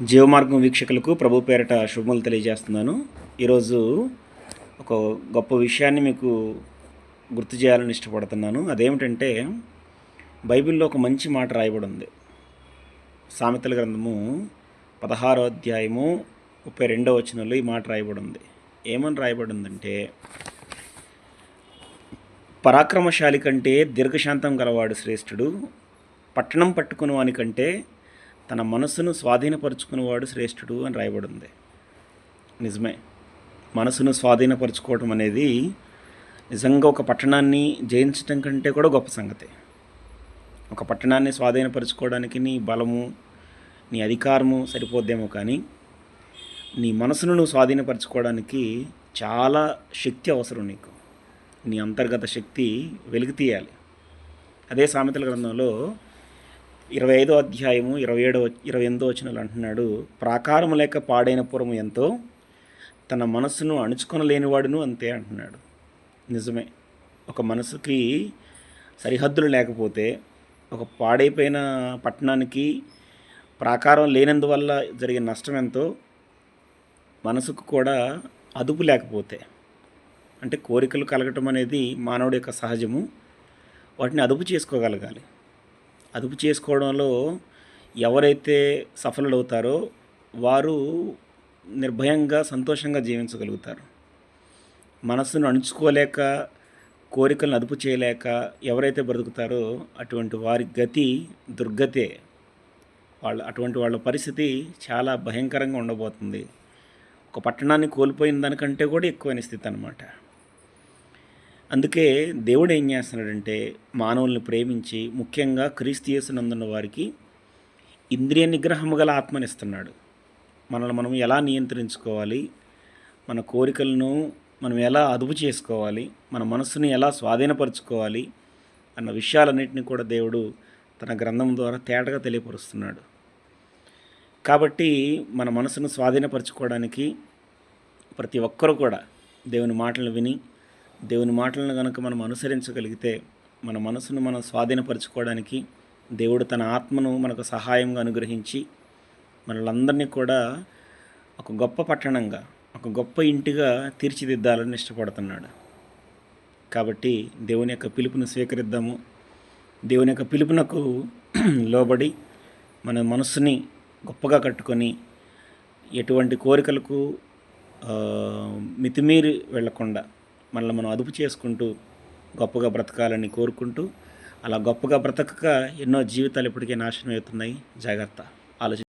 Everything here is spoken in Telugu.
జీవమార్గం వీక్షకులకు ప్రభు పేరట శుభములు తెలియజేస్తున్నాను. ఈరోజు ఒక గొప్ప విషయాన్ని మీకు గుర్తు చేయాలని ఇష్టపడుతున్నాను. అదేమిటంటే బైబిల్లో ఒక మంచి మాట రాయబడి ఉంది సామెతల గ్రంథము పదహారో అధ్యాయము ముప్పై రెండో వచనంలో ఈ మాట రాయబడి ఉంది ఏమని రాయబడి ఉందంటే పరాక్రమశాలి కంటే దీర్ఘశాంతం గలవాడు శ్రేష్ఠుడు పట్టణం పట్టుకుని వానికంటే తన మనసును స్వాధీనపరుచుకునేవాడు శ్రేష్ఠుడు అని రాయబడి ఉంది నిజమే. మనసును స్వాధీనపరుచుకోవటం అనేది నిజంగా ఒక పట్టణాన్ని జయించటం కంటే కూడా గొప్ప సంగతి. ఒక పట్టణాన్ని స్వాధీనపరచుకోవడానికి నీ బలము నీ అధికారము సరిపోద్దేమో కానీ నీ మనసును నువ్వు స్వాధీనపరచుకోవడానికి చాలా శక్తి అవసరం నీకు. నీ అంతర్గత శక్తి వెలుగు తీయాలి అదే సామెతల గ్రంథంలో ఇరవై ఐదో అధ్యాయము ఇరవై ఏడో ఇరవై ఎనిమిదో వచనాలు అంటున్నాడు ప్రాకారం లేక పాడైన పురము ఎంతో? తన మనస్సును అణుచుకొనలేనివాడును అంతే అంటున్నాడు. నిజమే. ఒక మనసుకి సరిహద్దులు లేకపోతే ఒక పాడైపోయిన పట్టణానికి ప్రాకారం లేనందువల్ల జరిగే నష్టం ఎంతో? మనసుకు కూడా అదుపు లేకపోతే అంటే కోరికలు కలగటం అనేది మానవుడి యొక్క సహజము. వాటిని అదుపు చేసుకోగలగాలి. అదుపు చేసుకోవడంలో ఎవరైతే సఫలుడవుతారో వారు నిర్భయంగా సంతోషంగా జీవించగలుగుతారు. మనస్సును అణుచుకోలేక కోరికలను అదుపు చేయలేక ఎవరైతే బ్రతుకుతారో అటువంటి వారి గతి దుర్గతే. వాళ్ళ అటువంటి వాళ్ళ పరిస్థితి చాలా భయంకరంగా ఉండబోతుంది. ఒక పట్టణాన్ని కోల్పోయిన దానికంటే కూడా ఎక్కువైన స్థితి అనమాట అందుకే దేవుడు ఏం చేస్తున్నాడంటే మానవుల్ని ప్రేమించి ముఖ్యంగా క్రీస్తుయేసునందున్న వారికి ఇంద్రియ నిగ్రహము గల ఆత్మనిస్తున్నాడు మనల్ని మనం ఎలా నియంత్రించుకోవాలి? మన కోరికలను మనం ఎలా అదుపు చేసుకోవాలి? మన మనస్సుని ఎలా స్వాధీనపరచుకోవాలి? అన్న విషయాలన్నింటినీ కూడా దేవుడు తన గ్రంథం ద్వారా తేటగా తెలియపరుస్తున్నాడు. కాబట్టి మన మనసును స్వాధీనపరచుకోవడానికి ప్రతి ఒక్కరూ కూడా దేవుని మాటలు విని దేవుని మాటలను కనుక మనం అనుసరించగలిగితే మన మనసును మనం స్వాధీనపరచుకోవడానికి దేవుడు తన ఆత్మను మనకు సహాయంగా అనుగ్రహించి మనలందరినీ కూడా ఒక గొప్ప పట్టణంగా ఒక గొప్ప ఇంటిగా తీర్చిదిద్దాలని ఇష్టపడుతున్నాడు. కాబట్టి దేవుని యొక్క పిలుపును స్వీకరిద్దాము. దేవుని యొక్క పిలుపునకు లోబడి మన మనసుని గొప్పగా కట్టుకొని ఎటువంటి కోరికలకు మితిమీరి వెళ్ళకుండా మనల్ని మనం అదుపు చేసుకుంటూ గొప్పగా బ్రతకాలని కోరుకుంటూ అలా గొప్పగా బ్రతకక ఎన్నో జీవితాలు ఇప్పటికే నాశనం అవుతున్నాయి. జాగ్రత్త. ఆలోచి